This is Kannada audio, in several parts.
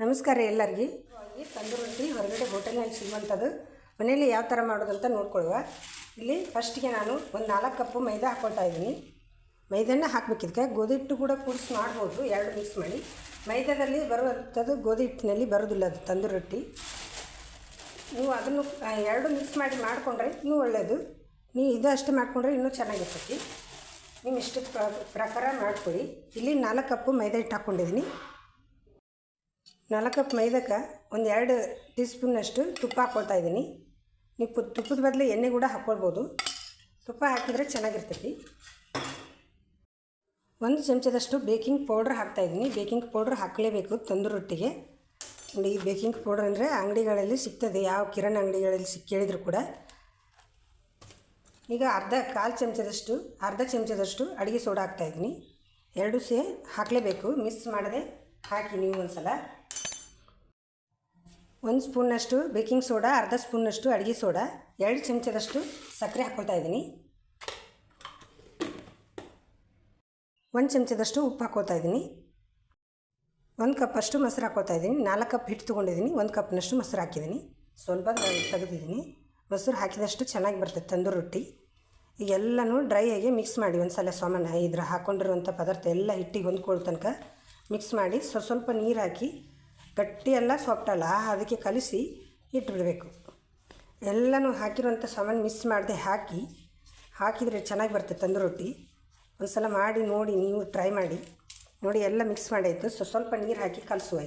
ನಮಸ್ಕಾರ ಎಲ್ಲರಿಗೆ. ಈ ತಂದೂರಿ ರೊಟ್ಟಿ ಹೊರಗಡೆ ಹೋಟೆಲ್ನಲ್ಲಿ ಸಿಗುವಂಥದ್ದು. ಮನೆಯಲ್ಲಿ ಯಾವ ಥರ ಮಾಡೋದು ಅಂತ ನೋಡ್ಕೊಳ್ಳುವ. ಇಲ್ಲಿ ಫಸ್ಟಿಗೆ ನಾನು ಒಂದು ನಾಲ್ಕು ಕಪ್ಪು ಮೈದಾ ಹಾಕ್ಕೊಳ್ತಾ ಇದ್ದೀನಿ. ಮೈದಾನ ಹಾಕ್ಬೇಕಿದ್ಕೆ ಗೋಧಿ ಹಿಟ್ಟು ಕೂಡ ಕೂಡಿಸಿ ಮಾಡ್ಬೋದು. ಎರಡು ಮಿಕ್ಸ್ ಮಾಡಿ. ಮೈದಾದಲ್ಲಿ ಬರುವಂಥದ್ದು ಗೋಧಿ ಹಿಟ್ಟಿನಲ್ಲಿ ಬರೋದಿಲ್ಲ ಅದು ತಂದೂರಿ ರೊಟ್ಟಿ. ನೀವು ಅದನ್ನು ಎರಡು ಮಿಕ್ಸ್ ಮಾಡಿ ಮಾಡಿಕೊಂಡ್ರೆ ಇನ್ನೂ ಒಳ್ಳೆಯದು ನೀವು ಇದು ಅಷ್ಟೇ ಮಾಡಿಕೊಂಡ್ರೆ ಇನ್ನೂ ಚೆನ್ನಾಗಿರ್ತೈತಿ. ನೀವು ಇಷ್ಟದ ಪ್ರ- ಪ್ರಕಾರ ಮಾಡ್ಕೊಳ್ಳಿ. ಇಲ್ಲಿ ನಾಲ್ಕು ಕಪ್ಪು ಮೈದಾ ಹಿಟ್ಟು ಹಾಕ್ಕೊಂಡಿದ್ದೀನಿ ನಾಲ್ಕು ಕಪ್ ಮೈದಕ್ಕೆ ಒಂದು ಎರಡು ಟೀ ಸ್ಪೂನಷ್ಟು ತುಪ್ಪ ಹಾಕ್ಕೊಳ್ತಾ ಇದ್ದೀನಿ. ನೀವು ತುಪ್ಪದ ಬದಲು ಎಣ್ಣೆ ಕೂಡ ಹಾಕ್ಕೊಳ್ಬೋದು ತುಪ್ಪ ಹಾಕಿದರೆ ಚೆನ್ನಾಗಿರ್ತೈತಿ. ಒಂದು ಚಮಚದಷ್ಟು ಬೇಕಿಂಗ್ ಪೌಡ್ರ್ ಹಾಕ್ತಾಯಿದ್ದೀನಿ ಬೇಕಿಂಗ್ ಪೌಡ್ರ್ ಹಾಕಲೇಬೇಕು ತಂದೂರು ರೊಟ್ಟಿಗೆ. ಈ ಬೇಕಿಂಗ್ ಪೌಡ್ರ್ ಅಂದರೆ ಅಂಗಡಿಗಳಲ್ಲಿ ಸಿಗ್ತದೆ. ಯಾವ ಕಿರಣ ಅಂಗಡಿಗಳಲ್ಲಿ ಸಿಕ್ ಕೇಳಿದರೂ ಕೂಡ. ಈಗ ಅರ್ಧ ಕಾಲು ಚಮಚದಷ್ಟು, ಅರ್ಧ ಚಮಚದಷ್ಟು ಅಡುಗೆ ಸೋಡಾ ಹಾಕ್ತಾಯಿದ್ದೀನಿ ಎರಡು ಸೇ, ಹಾಕಲೇಬೇಕು. ಮಿಸ್ ಮಾಡದೆ ಹಾಕಿ ನೀವು ಒಂದು ಸಲ ಒಂದು ಸ್ಪೂನ್ನಷ್ಟು ಬೇಕಿಂಗ್ ಸೋಡಾ, ಅರ್ಧ ಸ್ಪೂನ್ನಷ್ಟು ಅಡುಗೆ ಸೋಡಾ, ಎರಡು ಚಮಚದಷ್ಟು ಸಕ್ಕರೆ ಹಾಕ್ಕೊಳ್ತಾ ಇದ್ದೀನಿ. ಒಂದು ಚಮಚದಷ್ಟು ಉಪ್ಪು ಹಾಕ್ಕೋತಾ ಇದ್ದೀನಿ. ಒಂದು ಕಪ್ಪಷ್ಟು ಮೊಸರು ಹಾಕ್ಕೋತಾ ಇದ್ದೀನಿ. ನಾಲ್ಕು ಕಪ್ ಹಿಟ್ಟು ತೊಗೊಂಡಿದ್ದೀನಿ. ಒಂದು ಕಪ್ನಷ್ಟು ಮೊಸರು ಹಾಕಿದ್ದೀನಿ. ಸ್ವಲ್ಪ ತೆಗೆದಿದ್ದೀನಿ. ಮೊಸರು ಹಾಕಿದಷ್ಟು ಚೆನ್ನಾಗಿ ಬರ್ತದೆ ತಂದೂರು ರೊಟ್ಟಿ. ಈಗೆಲ್ಲನೂ ಡ್ರೈ ಆಗಿ ಮಿಕ್ಸ್ ಮಾಡಿ ಒಂದು ಸಲ ಸಾಮಾನು ಇದ್ರ ಹಾಕ್ಕೊಂಡಿರುವಂಥ ಪದಾರ್ಥ ಎಲ್ಲ ಹಿಟ್ಟಿಗೆ ಹೊಂದ್ಕೊಳ್ಳೋ ತನಕ ಮಿಕ್ಸ್ ಮಾಡಿ ಸ್ವಲ್ಪ ಸ್ವಲ್ಪ ನೀರು ಹಾಕಿ ಗಟ್ಟಿ ಎಲ್ಲ ಸೊಪ್ಟಲ್ಲ ಅಲ್ಲ ಅದಕ್ಕೆ ಕಲಿಸಿ ಇಟ್ಬಿಡಬೇಕು. ಎಲ್ಲನೂ ಹಾಕಿರುವಂಥ ಸಾಮಾನು ಮಿಸ್ ಮಾಡದೆ ಹಾಕಿ, ಹಾಕಿದರೆ ಚೆನ್ನಾಗಿ ಬರ್ತದೆ ತಂದು ರೊಟ್ಟಿ. ಒಂದು ಸಲ ಮಾಡಿ, ನೋಡಿ, ನೀವು ಟ್ರೈ ಮಾಡಿ. ನೋಡಿ, ಎಲ್ಲ ಮಿಕ್ಸ್ ಮಾಡಾಯಿತು. ಸೊ, ಸ್ವಲ್ಪ ನೀರು ಹಾಕಿ ಕಲಸುವ.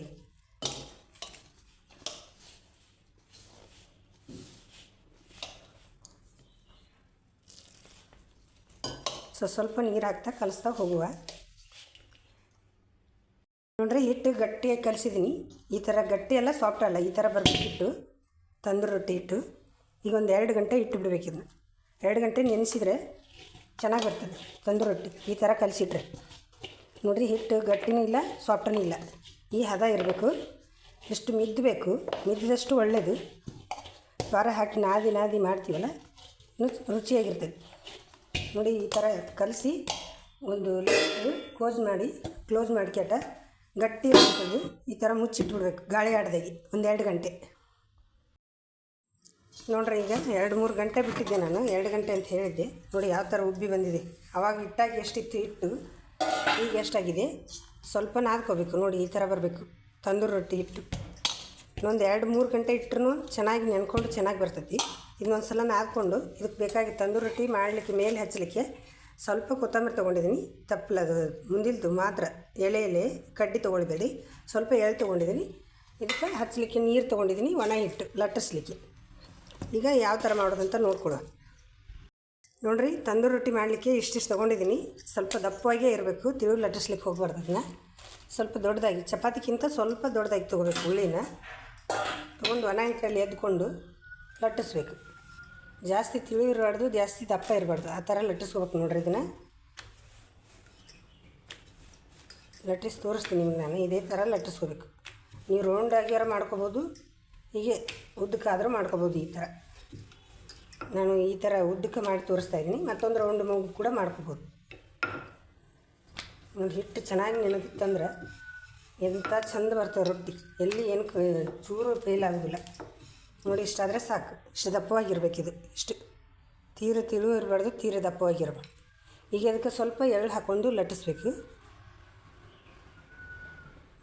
ಸೊ, ಸ್ವಲ್ಪ ನೀರು ಹಾಕ್ತಾ ಕಲಿಸ್ತಾ ಹೋಗುವ. ನೋಡ್ರಿ ಹಿಟ್ಟು ಗಟ್ಟಿಯಾಗಿ ಕಲಿಸಿದ್ದೀನಿ ಈ ಥರ ಗಟ್ಟಿ ಎಲ್ಲ ಸಾಫ್ಟ್ ಅಲ್ಲ, ಈ ಥರ ಬರ್ಬೇಕು ಹಿಟ್ಟು. ತಂದೂರಿ ರೊಟ್ಟಿ ಹಿಟ್ಟು. ಈಗ ಒಂದು ಎರಡು ಗಂಟೆ ಇಟ್ಟು ಬಿಡ್ಬೇಕು ಇದನ್ನ. ಎರಡು ಗಂಟೆ ನೆನೆಸಿದರೆ ಚೆನ್ನಾಗಿ ಬರ್ತದೆ ತಂದೂರು ರೊಟ್ಟಿ. ಈ ಥರ ಕಲಿಸಿಟ್ರೆ. ನೋಡಿರಿ, ಹಿಟ್ಟು ಗಟ್ಟಿನೂ ಇಲ್ಲ ಸಾಫ್ಟನೂ ಇಲ್ಲ. ಈ ಹದ ಇರಬೇಕು. ಎಷ್ಟು ಮಿದ್ದಬೇಕು ಮಿದ್ದಿದಷ್ಟು ಒಳ್ಳೆಯದು ಸ್ವರ ಹಾಕಿ ನಾದಿ ನಾದಿ ಮಾಡ್ತೀವಲ್ಲ, ಇನ್ನೂ ರುಚಿಯಾಗಿರ್ತದೆ. ನೋಡಿ, ಈ ಥರ ಕಲಸಿ ಒಂದು ಕ್ಲೋಸ್ ಮಾಡಿ ಕ್ಲೋಸ್ ಮಾಡ್ಕ್ಯಾಟ ಗಟ್ಟಿ ಇರ್ತದೆ ಈ ಥರ ಮುಚ್ಚಿಟ್ಬಿಡ್ಬೇಕು. ಗಾಳಿ ಆಡ್ದಾಗೆ ಒಂದೆರಡು ಗಂಟೆ. ನೋಡ್ರಿ, ಈಗ ಎರಡು ಮೂರು ಗಂಟೆ ಬಿಟ್ಟಿದ್ದೆ ನಾನು. ಎರಡು ಗಂಟೆ ಅಂತ ಹೇಳಿದ್ದೆ. ನೋಡಿ ಯಾವ ಥರ ಉಬ್ಬಿ ಬಂದಿದೆ. ಅವಾಗ ಇಟ್ಟಾಗಿ ಎಷ್ಟಿತ್ತು ಹಿಟ್ಟು, ಈಗ ಎಷ್ಟಾಗಿದೆ? ಸ್ವಲ್ಪ ನಾದ್ಕೋಬೇಕು. ನೋಡಿ, ಈ ಥರ ಬರಬೇಕು. ತಂದೂರು ರೊಟ್ಟಿ ಹಿಟ್ಟು. ಇನ್ನೊಂದು ಎರಡು ಮೂರು ಗಂಟೆ ಇಟ್ಟರು ಚೆನ್ನಾಗಿ ನೆನ್ಕೊಂಡು ಚೆನ್ನಾಗಿ ಬರ್ತೈತಿ. ಇನ್ನೊಂದು ಸಲ ನಾದ್ಕೊಂಡು, ಇದಕ್ಕೆ ಬೇಕಾಗಿ ತಂದೂರು ರೊಟ್ಟಿ ಮಾಡಲಿಕ್ಕೆ, ಮೇಲೆ ಹಚ್ಚಲಿಕ್ಕೆ ಸ್ವಲ್ಪ ಕೊತ್ತಂಬರಿ ತೊಗೊಂಡಿದ್ದೀನಿ. ತಪ್ಪಲದು ಮುಂದಿಲ್ದು ಮಾತ್ರ ಎಳೆ ಎಲೆ, ಕಡ್ಡಿ ತೊಗೊಳ್ಬೇಡಿ. ಸ್ವಲ್ಪ ಎಳೆ ತೊಗೊಂಡಿದ್ದೀನಿ. ಇದಕ್ಕೆ ಹಚ್ಚಲಿಕ್ಕೆ ನೀರು ತೊಗೊಂಡಿದ್ದೀನಿ, ಒಣ ಹಿಟ್ಟು ಲಟ್ಟಿಸ್ಲಿಕ್ಕೆ. ಈಗ ಯಾವ ಥರ ಮಾಡೋದಂತ ನೋಡ್ಕೊಡುವ ನೋಡಿರಿ, ತಂದೂರಿ ರೊಟ್ಟಿ ಮಾಡಲಿಕ್ಕೆ ಇಷ್ಟಿಷ್ಟು ತೊಗೊಂಡಿದ್ದೀನಿ. ಸ್ವಲ್ಪ ದಪ್ಪವಾಗೇ ಇರಬೇಕು, ತಿರುಗಿ ಲಟ್ಟಿಸ್ಲಿಕ್ಕೆ ಹೋಗ್ಬಾರ್ದು ಅದನ್ನ. ಸ್ವಲ್ಪ ದೊಡ್ಡದಾಗಿ ಚಪಾತಿಗಿಂತ ಸ್ವಲ್ಪ ದೊಡ್ಡದಾಗಿ ತೊಗೋಬೇಕು ಹುಳಿನ ತೊಗೊಂಡು ಒಣ ಹಿಟ್ಟಲ್ಲಿ ಎದ್ಕೊಂಡು ಲಟ್ಟಿಸ್ಬೇಕು. ಜಾಸ್ತಿ ತಿಳಿ ಇರಬಾರ್ದು ಜಾಸ್ತಿ ದಪ್ಪ ಇರಬಾರ್ದು. ಆ ಥರ ಲಟ್ಟಿಸ್ಕೋಬೇಕು ನೋಡ್ರಿ ಇದನ್ನು. ಲಟ್ಟಿಸಿ ತೋರಿಸ್ತೀನಿ ನಿಮ್ಗೆ ನಾನು. ಇದೇ ಥರ ಲಟ್ಟಿಸ್ಕೋಬೇಕು. ನೀವು ರೌಂಡ್ ಆಗ್ಯಾರ ಮಾಡ್ಕೋಬೋದು, ಹೀಗೆ ಉದ್ದಕ್ಕಾದರೂ ಮಾಡ್ಕೋಬೋದು ಈ ಥರ. ನಾನು ಈ ಥರ ಉದ್ದಕ್ಕೆ ಮಾಡಿ ತೋರಿಸ್ತಾ ಇದ್ದೀನಿ. ಮತ್ತೊಂದು ರೌಂಡ್ ಮಗು ಕೂಡ ಮಾಡ್ಕೋಬೋದು. ನೋಡಿ ಹಿಟ್ಟು ಚೆನ್ನಾಗಿ ನೆನೆದಿತ್ತಂದ್ರೆ ಎಂಥ ಚಂದ ಬರ್ತವೆ ರೊಟ್ಟಿ. ಎಲ್ಲಿ ಏನು ಚೂರು ಫೇಲ್ ಆಗೋದಿಲ್ಲ. ನೋಡಿ, ಇಷ್ಟಾದರೆ ಸಾಕು. ಇಷ್ಟು ದಪ್ಪವಾಗಿರ್ಬೇಕಿದು. ಇಷ್ಟು. ತೀರ ತಿಳು ಇರಬಾರ್ದು, ತೀರ ದಪ್ಪವಾಗಿರಬಾರ್ದು. ಈಗ ಅದಕ್ಕೆ ಸ್ವಲ್ಪ ಎಳ್ಳು ಹಾಕ್ಕೊಂಡು ಲಟ್ಟಿಸ್ಬೇಕು.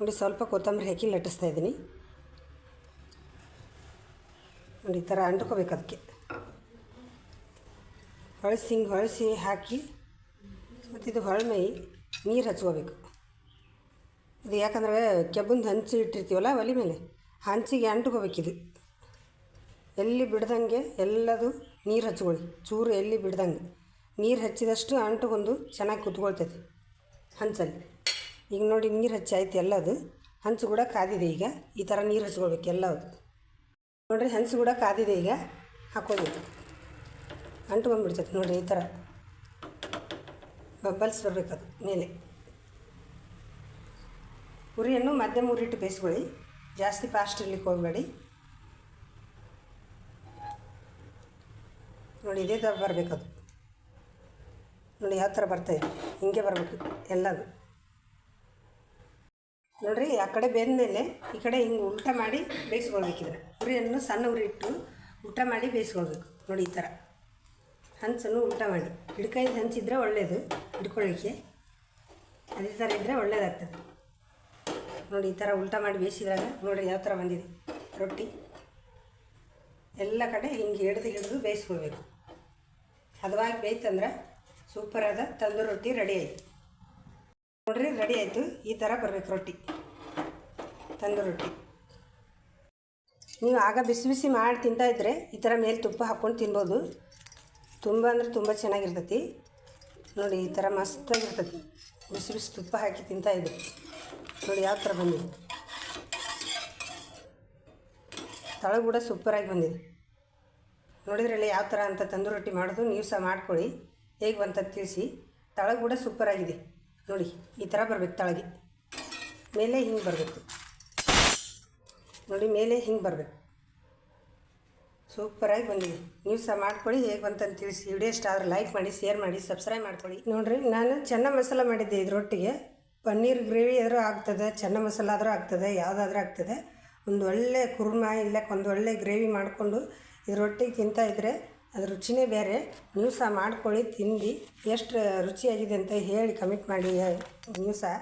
ನೋಡಿ, ಸ್ವಲ್ಪ ಕೊತ್ತಂಬರಿ ಹಾಕಿ ಲಟ್ಟಿಸ್ತಾ ಇದ್ದೀನಿ. ನೋಡಿ, ಈ ಥರ ಅಂಟ್ಕೋಬೇಕು ಅದಕ್ಕೆ. ಹೊಳಸಿ ಹಿಂಗೆ ಹೊಳಸಿ ಹಾಕಿ, ಮತ್ತು ಇದು ನೀರು ಹಚ್ಕೋಬೇಕು. ಇದು ಯಾಕಂದರೆ ಕೆಬ್ಬಂದು ಹಂಚಿ ಇಟ್ಟಿರ್ತೀವಲ್ಲ, ಒಲೆ ಮೇಲೆ. ಹಂಚಿಗೆ ಅಂಟ್ಕೋಬೇಕಿದು. ಎಲ್ಲಿ ಬಿಡ್ದಂಗೆ ಎಲ್ಲದು ನೀರು ಹಚ್ಕೊಳ್ಳಿ. ಚೂರು ಎಲ್ಲಿ ಬಿಡ್ದಂಗೆ. ನೀರು ಹಚ್ಚಿದಷ್ಟು ಅಂಟುಗೊಂದು ಚೆನ್ನಾಗಿ ಕುತ್ಕೊಳ್ತೈತಿ ಹಂಚಲ್ಲಿ. ಈಗ ನೋಡಿ ನೀರು ಹಚ್ಚಿ ಆಯ್ತು ಎಲ್ಲದು. ಹಂಚು ಕೂಡ ಕಾದಿದೆ ಈಗ. ಈ ಥರ ನೀರು ಹಚ್ಕೊಳ್ಬೇಕು ಎಲ್ಲದು. ನೋಡಿರಿ ಹಂಚು ಕೂಡ ಕಾದಿದೆ ಈಗ. ಹಾಕೋದು ಅಂಟು ಬಂದುಬಿಡ್ತೈತೆ ನೋಡಿರಿ ಈ ಥರ ಬಬ್ಬಲ್ಸ್ ಬರಬೇಕದು ಮೇಲೆ. ಉರಿಯನ್ನು ಮಧ್ಯಮ ಉರಿಟ್ಟು ಬೇಯಿಸ್ಕೊಳ್ಳಿ. ಜಾಸ್ತಿ ಫಾಸ್ಟ್ ಇರಲಿಕ್ಕೆ ಹೋಗಬೇಡಿ. ನೋಡಿ ಇದೇ ಥರ ಅದು ನೋಡಿ ಯಾವ ಥರ ಬರ್ತಾಯಿದೆ ಹಿಂಗೆ ಬರಬೇಕು ಎಲ್ಲದು ನೋಡಿರಿ, ಆ ಕಡೆ ಬೆಂದಮೇಲೆ ಈ ಕಡೆ ಹಿಂಗೆ ಉಲ್ಟ ಮಾಡಿ ಬೇಯಿಸ್ಕೊಳ್ಬೇಕಿದ್ರೆ. ಉರಿಯನ್ನು ಸಣ್ಣ ಉರಿ ಇಟ್ಟು ಊಟ ಮಾಡಿ ಬೇಯಿಸ್ಕೊಳ್ಬೇಕು. ನೋಡಿ ಈ ಥರ ಹಂಚನ್ನು ಉಲ್ಟ ಮಾಡಿ. ಹಿಡ್ಕೈದು ಹಂಚಿದ್ರೆ ಒಳ್ಳೆಯದು ಹಿಡ್ಕೊಳ್ಳಿಕ್ಕೆ ಅದೇ ಥರ ಇದ್ದರೆ ಒಳ್ಳೇದಾಗ್ತದೆ. ನೋಡಿ ಈ ಥರ ಉಲ್ಟ ಮಾಡಿ ಬೇಯಿಸಿದಾಗ ನೋಡಿರಿ ಯಾವ ಥರ ಬಂದಿದೆ. ರೊಟ್ಟಿ. ಎಲ್ಲ ಕಡೆ ಹಿಂಗೆ ಹಿಡಿದು ಹಿಡಿದು ಬೇಯಿಸ್ಕೊಳ್ಬೇಕು. ಹದವಾಗಿ ಬೇಯ್ತಂದ್ರೆ ಸೂಪರಾದ ತಂದೂರಿ ರೊಟ್ಟಿ ರೆಡಿ ಆಯಿತು. ನೋಡ್ರಿ ರೆಡಿ ಆಯಿತು. ಈ ಥರ ಬರಬೇಕು ರೊಟ್ಟಿ. ತಂದೂರಿ ರೊಟ್ಟಿ. ನೀವು ಆಗ ಬಿಸಿ ಬಿಸಿ ಮಾಡಿ ತಿಂತಾ ಇದ್ದರೆ ಈ ಥರ ಮೇಲೆ ತುಪ್ಪ ಹಾಕ್ಕೊಂಡು ತಿನ್ಬೋದು. ತುಂಬ ಅಂದರೆ ತುಂಬ ಚೆನ್ನಾಗಿರ್ತತಿ. ನೋಡಿ, ಈ ಥರ ಮಸ್ತಾಗಿರ್ತೈತಿ. ಬಿಸಿ ಬಿಸಿ ತುಪ್ಪ ಹಾಕಿ ತಿಂತಾ ಇದ್ದೆ ನೋಡಿ, ಯಾವ ಥರ ಬಂದಿದೆ. ತಳಗೂಡ ಕೂಡ ಸೂಪರಾಗಿ ಬಂದಿದೆ. ನೋಡಿದ್ರಲ್ಲ ಯಾವ ಥರ ಅಂತ ತಂದೂರಿ ರೊಟ್ಟಿ ಮಾಡೋದು ನೀವು ಸಹ ಮಾಡ್ಕೊಳ್ಳಿ. ಹೇಗೆ ಬಂತ ತಿಳಿಸಿ. ತಳಗೆ ಕೂಡ ಸೂಪರಾಗಿದೆ ನೋಡಿ, ಈ ಥರ ಬರಬೇಕು ತಳಗೆ. ಮೇಲೆ ಹಿಂಗೆ ಬರಬೇಕು. ನೋಡಿ, ಮೇಲೆ ಹಿಂಗೆ ಬರಬೇಕು. ಸೂಪರಾಗಿ ಬಂದಿದೆ. ನೀವು ಸಹ ಮಾಡ್ಕೊಳ್ಳಿ, ಹೇಗೆ ಬಂತಂತ ತಿಳಿಸಿ. ವಿಡಿಯೋ ಇಷ್ಟ ಆದ್ರೆ ಲೈಕ್ ಮಾಡಿ ಶೇರ್ ಮಾಡಿ ಸಬ್ಸ್ಕ್ರೈಬ್ ಮಾಡ್ಕೊಳ್ಳಿ. ನೋಡಿರಿ, ನಾನು ಚೆನ್ನ ಮಸಾಲ ಮಾಡಿದ್ದೆ ಇದ್ರೊಟ್ಟಿಗೆ. ಪನ್ನೀರ್ ಗ್ರೇವಿ ಆದರೂ ಆಗ್ತದೆ ಚೆನ್ನ ಮಸಾಲ ಆದರೂ ಆಗ್ತದೆ, ಯಾವುದಾದ್ರೂ ಆಗ್ತದೆ. ಒಂದು ಒಳ್ಳೆ ಕುರ್ಮ ಇಲ್ಲ ಒಂದು ಒಳ್ಳೆ ಗ್ರೇವಿ ಮಾಡಿಕೊಂಡು ತಿಂತಾ ಇದ್ದರೆ ಅದು ರುಚಿನೇ ಬೇರೆ. ನೀವು ಸಹ ಮಾಡ್ಕೊಳ್ಳಿ ತಿಂದು ಎಷ್ಟು ರುಚಿಯಾಗಿದೆ ಅಂತ ಹೇಳಿ ಕಮೆಂಟ್ ಮಾಡಿ ನೀವು ಸಹ